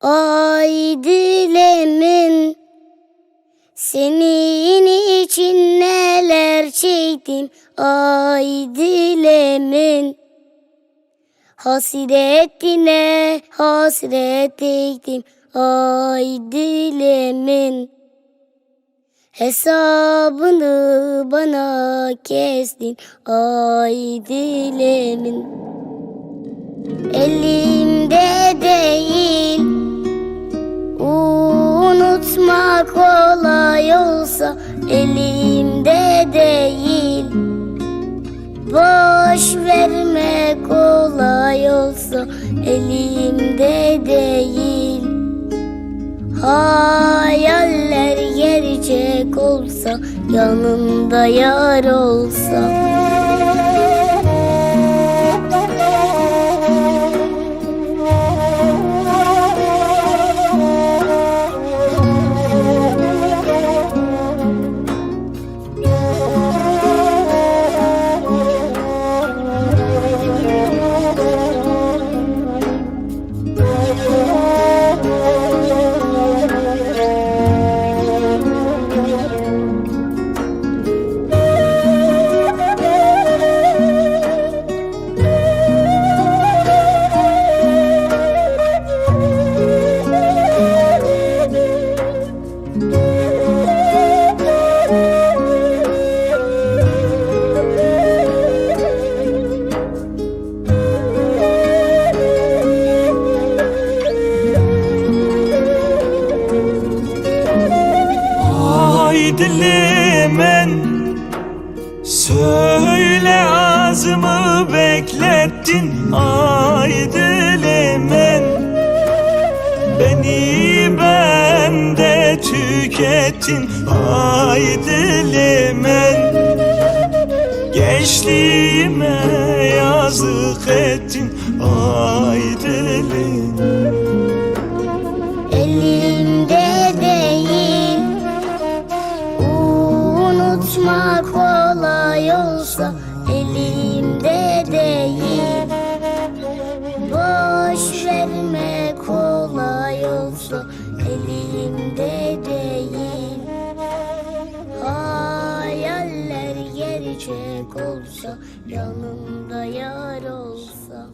Ay dilemin senin için neler çektim? Ay dilemin Hasretine hasret ettim ay dilemin Hesabını bana kestin. Ay dilemin Elimde Unutmak kolay olsa elimde değil. Boş vermek kolay olsa elimde değil. Hayaller gerçek olsa yanımda yar olsa dilimin Söyle ağzımı beklettin Ay dilimin Beni bende tükettin Ay dilimin Gençliğime yazık ettin Ay dilimin Elimde Unutmak kolay olsa Elimde değil. Boş vermek kolay olsa Elimde değil. Hayaller gerçek olsa Yanımda yar olsa